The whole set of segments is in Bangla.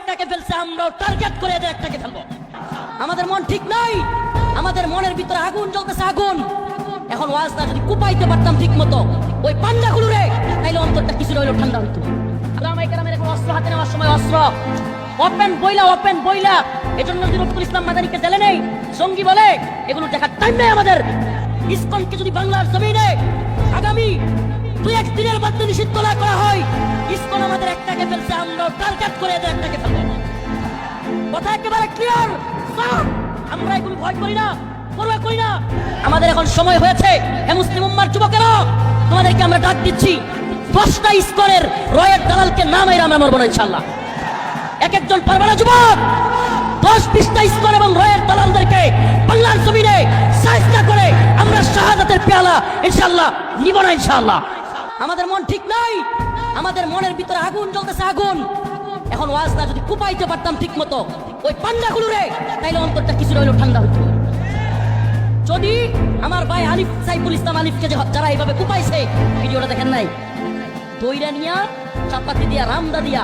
একটাকে ফেলছে আমরাও টার্গেট করে এদের একটাকে ফেলব। আমাদের মন ঠিক নাই, আমাদের মনের ভিতরে আগুন জ্বলতেছে, আগুন। এখন ওয়াজ না যদি কুপাইতে পারতাম ঠিক মতো ওই পান্ডাগুলো রে, তাইলে অন্তরটা কিছু রইল ঠান্ডা হইতো। অস্ত্র হাতে নেওয়ার সময় অস্ত্র। ওপেন বইলা ওপেন বইলা। এজন্য যদি রফিকুল ইসলাম মাদানিকে জেলে নেই সঙ্গী বলে, এগুলো দেখার টাইম নেই আমাদের। ইসকনকে যদি বাংলার জমিনে আগামী দুই এক দিনের মধ্যে নিষিদ্ধ করা হয়। ইসকন আমাদের একটাকে ফেলছে, আমরা টার্গেট করে এদের একটাকে ফেলব। কথা একেবারে ক্লিয়ার আমরা এগুলো ভয় করি না পড়ুয়া করি না। আমাদের এখন সময় হয়েছে, হে মুসলিম উম্মার যুবকেরা, তোমাদেরকে আমরা ডাক দিচ্ছি, দশটা ইস্কনের রয়ের দালালকে নামে আমরা মরবো না ইনশাল্লাহ এক একজন পারবে না যুবক? দশ বিশটা ইস্কন এবং রয়ের দালালদেরকে বাংলার জমিনে সাহায্য করে আমরা শাহাদাতের পেয়ালা ইনশাল্লাহ নিব না ইনশাল্লাহ আমাদের মন ঠিক নাই। আমাদের মনের ভিতরে আগুন জ্বলতেছে, আগুন। এখন ওয়াজ না যদি কুপাইতে পারতাম ঠিক মতো ওই পান্ডাগুলো রে, তাইলে অন্তরটা কিছু রইল ঠান্ডা হইতো। যদি আমার ভাই আলিফ, সাইফুল ইসলাম আলিফকে যে যারা এইভাবে কুপাইছে, ভিডিওটা দেখেন নাই? দইরা নিয়া, চাপাতি দিয়া, রামদা দিয়া,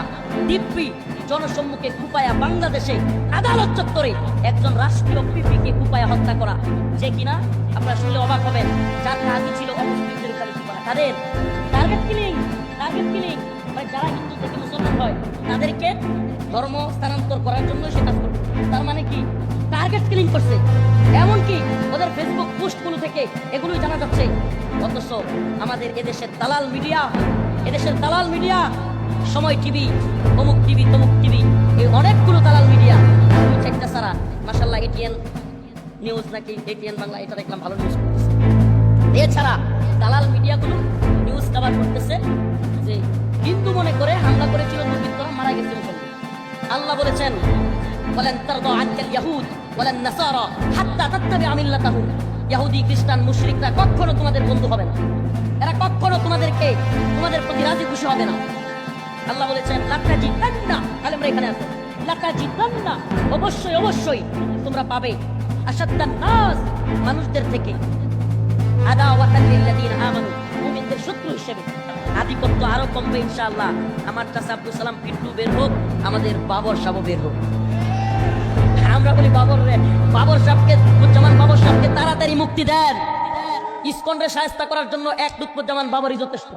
দিব্যি জনসম্মুখে কুপায়া বাংলাদেশে আদালত চত্বরে একজন রাষ্ট্রীয় পিপিকে কুপায়া হত্যা করা। যে কিনা আপনারা শুনলে অবাক হবেন, যার কাজই ছিল তাদের টার্গেট কিলিং টার্গেট কিলিং মানে যারা হিন্দু থেকে মুসলমান হয়, তাদেরকে ধর্ম স্থানান্তর করার জন্য সে কাজ করবে। তার মানে কি? টার্গেট কিলিং করছে। এমনকি ওদের ফেসবুক পোস্টগুলো থেকে এগুলোই জানা যাচ্ছে। অথচ আমাদের এদেশের দালাল মিডিয়া এদেশের দালাল মিডিয়া সময় টিভি, অমুক টিভি, তমুক টিভি, এই অনেকগুলো দালাল মিডিয়া চারটা সারা মাসাল্লাহ এটিএন নিউজ নাকি এটিএন বাংলা এটা দেখলাম ভালো নিউজ করতেছে। এছাড়া দালাল মিডিয়াগুলো নিউজ কভার করতেছে যে হিন্দু মনে করে হামলা করেছিল দুর্বৃত্তরা মারা গেছে মুসলমান। আল্লাহ বলেছেন বলেন তারদা আনকাল ইয়াহুদ বলেন নাসারা হাত্তা তাত্তাবিআ মিল্লাতাহুম ইহুদি খ্রিস্টান, মুশরিকরা কখনো তোমাদের বন্ধু হবে না। এরা কখনো তোমাদেরকে, তোমাদের প্রতি রাজি খুশি হবে না। আল্লাহ বলেছেন লাকাজিতান্না আমরা এখানে আছে। লাকাজিতান্না অবশ্যই অবশ্যই তোমরা পাবে। আসাদ্দান নাস মানুষদের থেকে। আধিপত্য আরও কমবে ইনশাআল্লাহ। আমার কাছে আব্দুল সালাম, পিন্টু বের হোক, আমাদের বাবর সাহেব বের হোক। আমরা বলি, বাবর রে, বাবর সাহেবকে জামান বাবর সাহেবকে তাড়াতাড়ি মুক্তি দেন। ইসকনরে সাহায্য করার জন্য এক লুৎফুজ্জামান বাবরই যথেষ্ট।